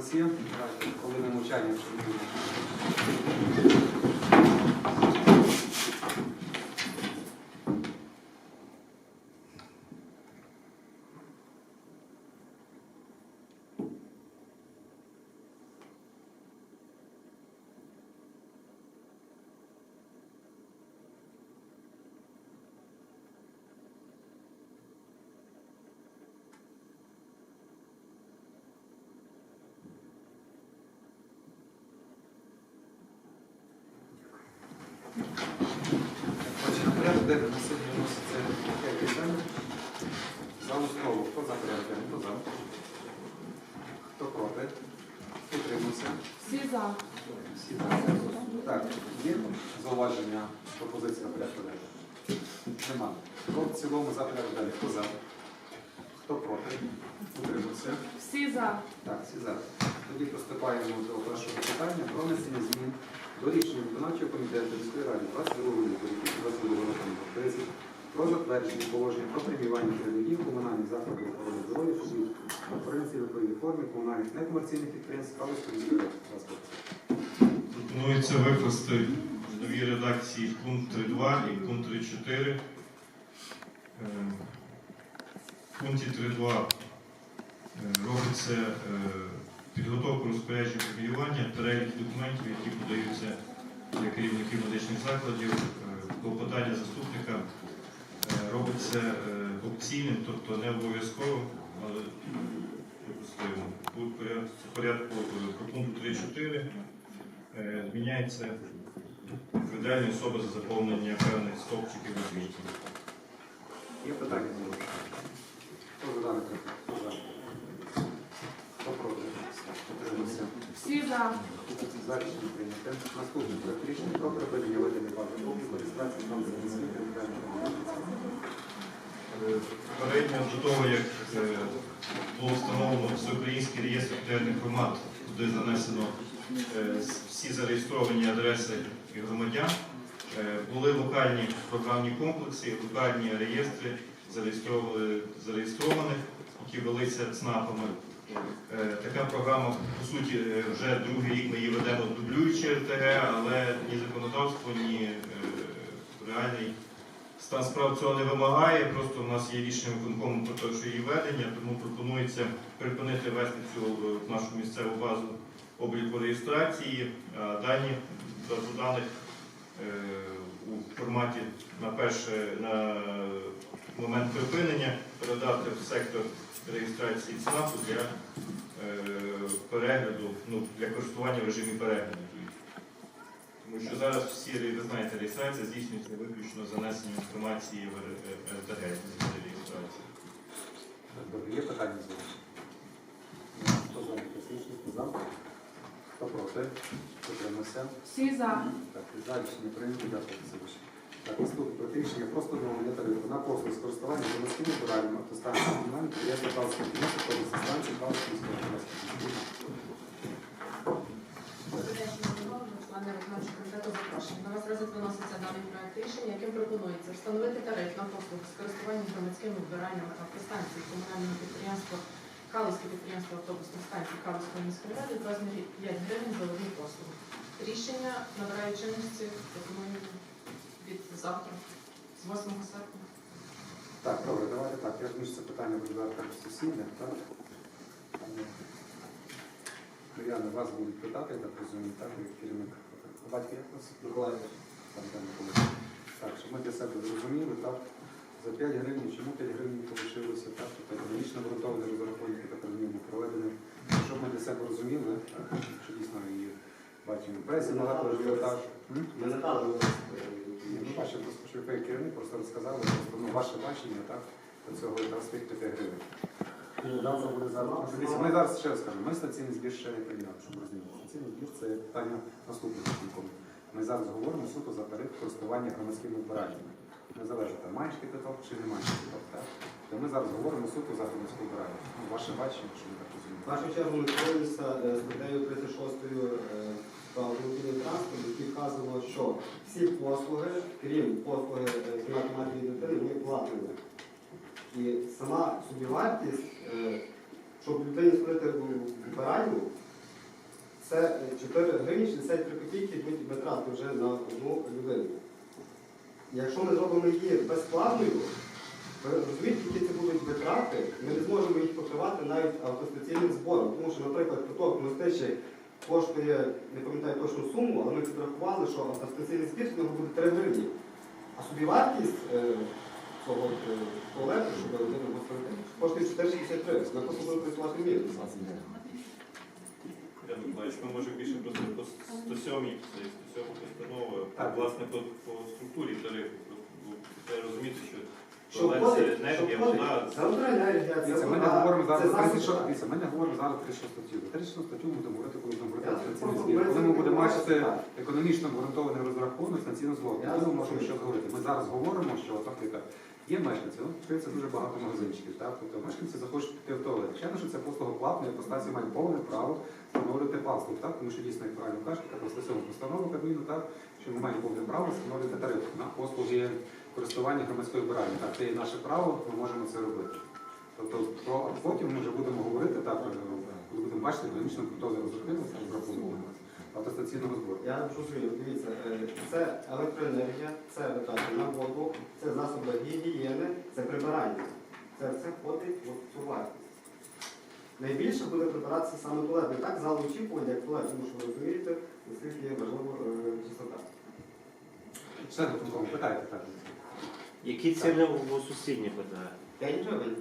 нас є. Коли на мовчання, денний на сьогодні виноситься таке питання. За основу. Хто за порядок? Хто за? Хто проти? Утримався. Всі за. Всі за. Так, є зауваження, пропозиція порядку денний? Нема. Хто в цілому за порядок денний? Хто за? Хто проти? Утримався. Всі за. Так, всі за. Тоді приступаємо до першого питання про внесення змін до рішення виконавчого комітету міської ради 22 лютого 2022 року 30 про затвердження положення про преміювання керівників комунальних закладів охорони здоров'я судів конференції в відповідній формі комунальних некомерційних підприємств Калицької міської ласка. Пропонується викласти в новій редакції пункт 3.2 і пункт 3.4. Е, В пункті 3.2 е, робиться підготовка розпорядження преміювання, перелік документів, які подаються для керівників медичних закладів, е, клопотання заступника е, робиться е, опційним, тобто не обов'язково, але припустимо, у порядку- по пункту 3.4 Е, Зміняється відповідальні особи за заповнення певних стовпчиків у звіті. Є питання? Хто за дане питання? Хто за? Хто проти? Утримався. Всі за. Попередньо до того, як е, було встановлено всеукраїнський реєстр територіальних громад, куди занесено е, всі зареєстровані адреси громадян, е, були локальні програмні комплекси, локальні реєстри зареєстрованих, які велися ЦНАПами. Е, Така програма, по суті, е, вже другий рік ми її ведемо дублюючи РТГ, але ні законодавство, ні е, реальний стан справ цього не вимагає. Просто в нас є рішення виконкому про те, що її ведення, тому пропонується припинити вести цю нашу місцеву базу обліку реєстрації. А дані базу даних е, у форматі на перше на момент припинення передати в сектор реєстрації ЦНАПу для е, перегляду, ну, для користування в режимі перегляду. Тому що зараз всі, ви знаєте, реєстрація здійснюється виключно занесенням інформації в РТГ з реєстрації. Добре, є питання з вами? Хто за? Хто за? Хто проти? Утримався. Всі за. Так, за рішення прийнято. Дякую, Васильович. Так, наступне проект рішення про встановлення тарифу на послуги з користування громадськими збиральними автостанціями комунальних підприємств Калської міста та станції комітету запрошені. На вас розгляд виноситься даний проект рішення, яким пропонується встановити тариф на послуги з користуванням громадськими вбиральнями автостанції комунального підприємства Калицьке підприємство автобусних станцій Калицької міської ради в розмірі 5 гривень за одну послугу. Рішення набирає чинності, пропоную від завтра, з 8 серпня. Так, добре, давайте так. Я думаю, що це питання буде так сесійне, так? Мар'яна, вас будуть питати, я так розумію, так, як керівник. Батько як вас? Миколаївич. Там, там. Так, щоб ми для себе зрозуміли, так, за 5 гривень, чому 5 гривень залишилося, так, що економічно обґрунтовані розрахунки, так розуміємо, проведені. Щоб ми для себе розуміли, так, що дійсно і бачимо пресі багато ажіотаж. Ми не кажемо. Ні, Ну, бачимо, просто що ви керівник просто розказали, просто ну, ваше бачення, так, до цього якраз тих 5 гривень. Ми зараз ще раз кажемо, ми стаційний збір ще не прийняли, щоб розуміти. Стаційний збір це питання наступного виконкому. Ми зараз говоримо суто за тариф користування громадськими. Незалежно, там маєш ти квиток чи не маєш квиток, так? То ми зараз говоримо суто за громадську вбиральню. Ну, ваше бачення, що ми так В розуміємо. першу чергу ми е, статтею 36 е, про автомобільний транспорт, які вказано, що всі послуги, крім послуги е, матері дитини, є платними. І сама собівартість, е, щоб людині сходити в вбиральню, це 4 гривні 63 копійки йдуть витрати вже на одну людину. Якщо ми зробимо її безплатною, ви розумієте, які це будуть витрати, ми не зможемо їх покривати навіть автостаційним збором. Тому що, наприклад, квиток мостичі коштує, не пам'ятаю точну суму, але ми підрахували, що автостаційний збір з нього буде 3 гривні. А собівартість е, цього е, туалету, щоб людина поставити, коштує 463. Ми просто будемо працювати в мінус. Я Миколаївич, ми може більше просто по 107 це 107 постанови, власне по, по структурі тарифу. Треба розуміти, що Що входить? це Що входить? вода. Це Дивіться, ми не вода, говоримо це зараз про засоби. 36, дивіться, ми не говоримо зараз про 36 статтю. За 36 статтю ми будемо говорити, коли будемо говорити Я про станційний просто збір. Коли ми будемо бачити так. економічно обґрунтований розрахунок станційного злоту, Я тоді ми можемо щось говорити. Ми зараз говоримо, що, от, наприклад, є мешканці, ну, відкриється дуже багато магазинчиків, так? Тобто мешканці захочуть піти в туалет. Звичайно, що це послуга платна, і постація має повне право встановлювати послуг, так? Тому що дійсно, як правильно кажете, так, про стосовно постанову Кабміну, так, що ми маємо повне право встановлювати тариф на послуги користування громадською вбиральнею. Так, це є наше право, ми можемо це робити. Тобто про а потім ми вже будемо говорити так, коли будемо бачити економічно готові розрахунок розрахунок автостаційного збору. Я зрозумів, дивіться, е, це електроенергія, це витрати на воду, це засоби гігієни, це прибирання. Це все входить в цю вартість. Найбільше буде прибиратися саме туалет. Не так зал очікування, як туалет, тому що ви розумієте, наскільки є важлива е, чистота. Ще питайте так. Які ціни у сусідніх ОТГ? 5 гривень.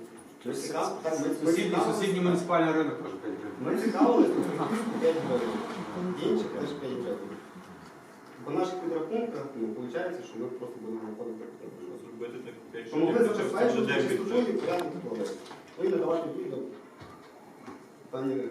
Ми так, ми- ми Сусідній, муніципальний ринок теж 5 гривень. Ми цікавили 5 гривень. Інші теж 5 гривень. По наших підрахунках, ну, виходить, що ми просто будемо виходити. Зробити так, якщо Тому ви буде чистоту бюджет. і порядок туалету. Ви не давайте відео. Пані, е,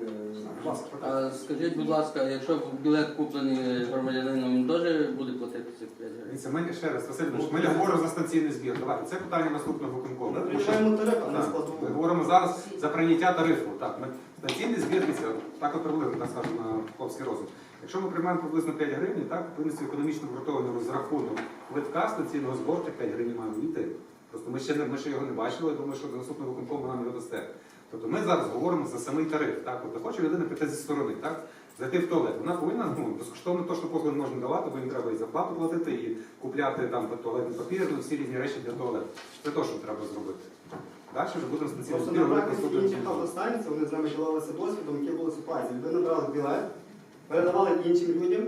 Будь ласка. А скажіть, будь ласка, якщо білет куплений громадянином, він теж буде платити цих 5 гривень? Дивіться, ми ще раз, Василь Іванович, ми не говоримо за станційний збір. Давайте, це питання наступного виконкому. ми приймаємо тариф, а не Так, складову. Ми говоримо зараз за прийняття тарифу. Так, ми станційний збір, дивіться, так от приблизно, так скажемо, на хлопський розум. Якщо ми приймаємо приблизно 5 гривень, так, повністю економічно обґрунтований розрахунок квитка станційного збору, тих 5 гривень має вийти. Просто ми ще, не, ми ще його не бачили, я думаю, що до наступного виконкому нам його дасте. Тобто ми зараз говоримо за самий тариф. Так? Тобто хоче людина піти зі сторони, так? зайти в туалет. Вона повинна ну, безкоштовно то, що послуги не можна давати, бо їм треба і зарплату платити, і купляти там туалетний папір, ну, всі різні речі для туалету. Це те, що треба зробити. Далі вже будемо інших чином. автостанцій, вони з нами ділилися досвідом, які були ситуації. Людина брала білет, передавали іншим людям,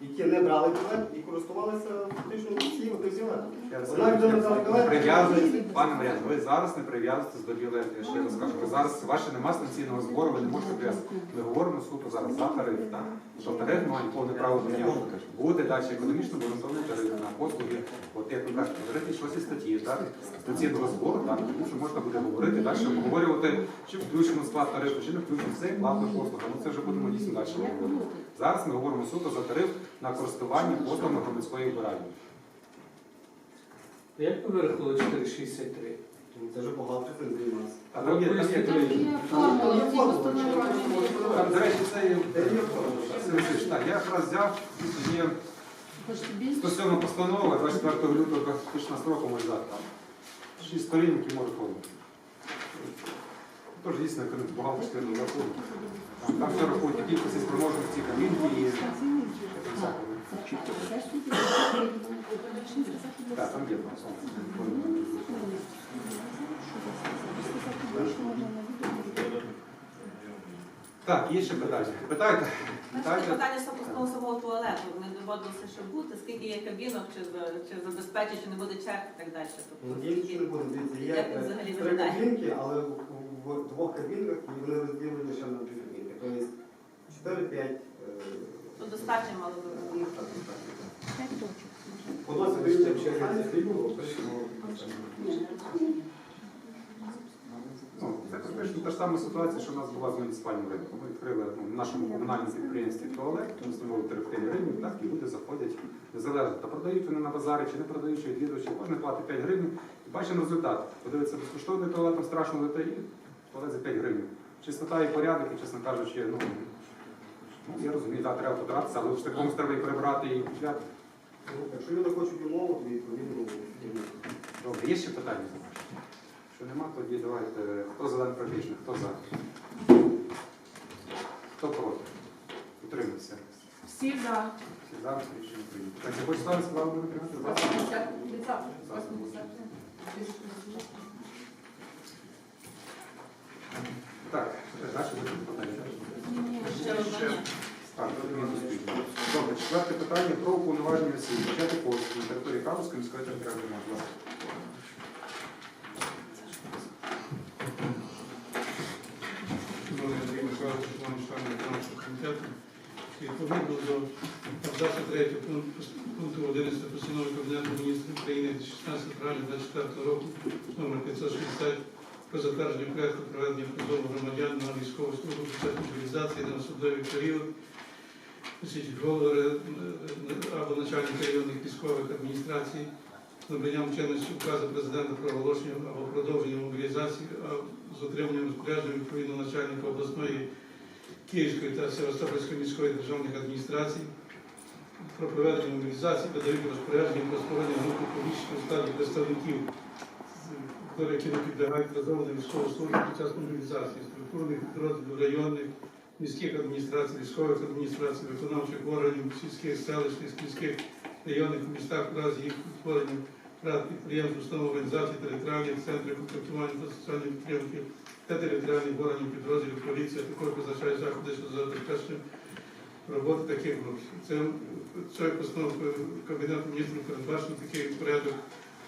які не брали білет і користувалися фактично всі отим білетом. Я раз Вона людина білет, пане Мар'ян, ви зараз не прив'язуєтесь до білету. Я ще раз кажу, ви зараз ваше нема станційного збору, ви не можете прив'язати. Ми говоримо суто зараз за тариф, так? Що тариф має повне право прийняти. Буде далі економічно обґрунтований тариф на послуги, от як ви кажете, в 36 статті, так? Станційного збору, так? Тому що можна буде говорити далі, обговорювати, чи включено склад тарифу, чи не включено. Це платна послуга. Ну це вже будемо дійсно далі говорити. Зараз ми говоримо суто за тариф на користування послугами громадської вбиральні. Як ви вирахували 4,63? Ну, Це вже бухгалтер цим займався. А там є, там є, ці постанови. Там, до речі, це є формула? Сергій так, я якраз взяв, тут є Хочете більше? 107 постанова 24 лютого 2016 року, може дати там. Шість сторінок і може форму. Тож дійсно бухгалтерський розрахунок. Там, там все рахують і кількості спроможності кабінки і. Так, там є. Так, є ще питання. Питайте. Питайте. питання стосовно самого туалету. Ми доводилося, що бути, скільки є кабінок, чи, чи забезпечить, чи не буде черг і так далі. Тобто, Надіюсь, що не буде. Як е, взагалі виглядає? кабінки, але в двох кабінках і вони розділені ще на дві кабінки. Тобто 4-5. То е, ну, достатньо мало вибору. Воно збільшує ще раз фільму. Ну, це та ж сама ситуація, що в нас була з муніципальним ринком. Ми відкрили ну, в нашому комунальному підприємстві туалет, ми встановили територію ринків, так і люди заходять незалежно. Та продають вони на базарі чи не продають, чи відвідувачі, кожен платить 5 гривень. І бачимо результат. Подивиться безкоштовний туалетом, страшно летає. 25 гривень. Чеснота і порядок, і, чесно кажучи, ну, ну я розумію, так, треба подратися, але ж такому треба і прибрати і. Ну, якщо люди хочуть умову, то відповідно. Добре, є ще питання за Якщо нема, тоді давайте. Хто за день пробіжний, хто за? Хто проти? Утримуйся. Всі за. Всі за, рішення прийнято. Так, я хочу з вами справу, наприклад, 20. 50. 50. 50. 50. 50. 50. Так, мінус спільно. Добре, четверте питання про уповноваження сил. Почати послуг на території Калузької міської територіальної громади. Відповідно до абзацу 3 пункту, пункту 11 постанови Кабінету міністрів України 16 травня 2024 року номер 560 про затвердження порядку проведення призову громадян на військову службу під час мобілізації на особливий період. Голови е, або начальника районних військових адміністрацій набранням чинності указу президента про оголошення або продовження мобілізації, з отриманням розпорядження відповідно начальника обласної Київської та Севастопольської міської державних адміністрацій про проведення мобілізації подають розпорядження про створення групи поміщення у складі представників, які не підлягають призову військову службу під час мобілізації, структурних підрозділів районних, міських адміністрацій, військових адміністрацій, виконавчих органів, сільських, селищних, міських районних містах в разі їх утворення рад підприємств, установ організацій, територіальних центрів комплектування та соціальної підтримки та територіальних органів підрозділів поліції, також визначає заходи щодо забезпечення роботи таких груп. Це цією постановкою Кабінету міністрів передбачено такий порядок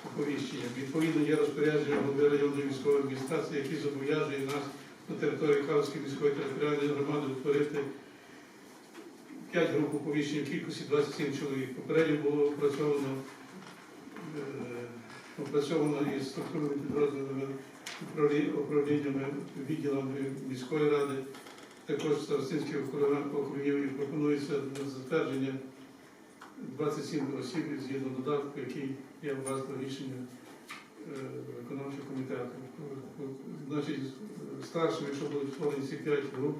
оповіщення. Відповідно, є розпорядження голови районної військової адміністрації, який зобов'язує нас на території Кавської міської територіальної громади утворити 5 груп оповіщення в кількості 27 чоловік. Попередньо було опрацьовано е, опрацьовано із структурними підрозділами управліннями, відділами міської ради, також старостинських округів і пропонується на затвердження 27 осіб згідно додатку, який вас до рішення е, виконавчого комітету. Значить, старшим, якщо будуть створені ці 5 груп,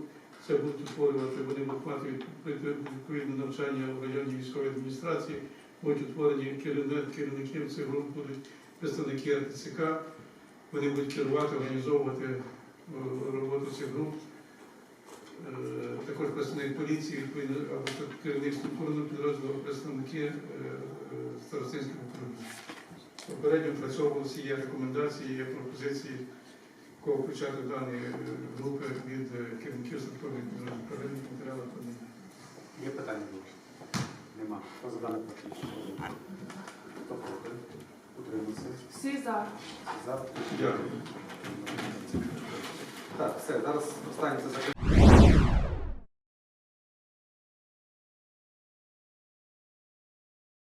це будуть утворювати, вони будуть мати відповідне навчання в районній військовій адміністрації, будуть утворені керівник, керівників цих груп, будуть представники РТЦК, вони будуть керувати, організовувати е, роботу цих груп. Е, Також представник поліції, або керівник структурного підрозділу, представники е, старостинських управлінь. Попередньо працьовувалися, є рекомендації, є пропозиції, кого включати дані е, групи від е, керівників структурних підрозділів. Проведені матеріали подані. Є питання? Нема. Хто за дане питання? Хто проти? Утримався. Всі за. Всі За. Дякую. Так, все, зараз останнє це закриття.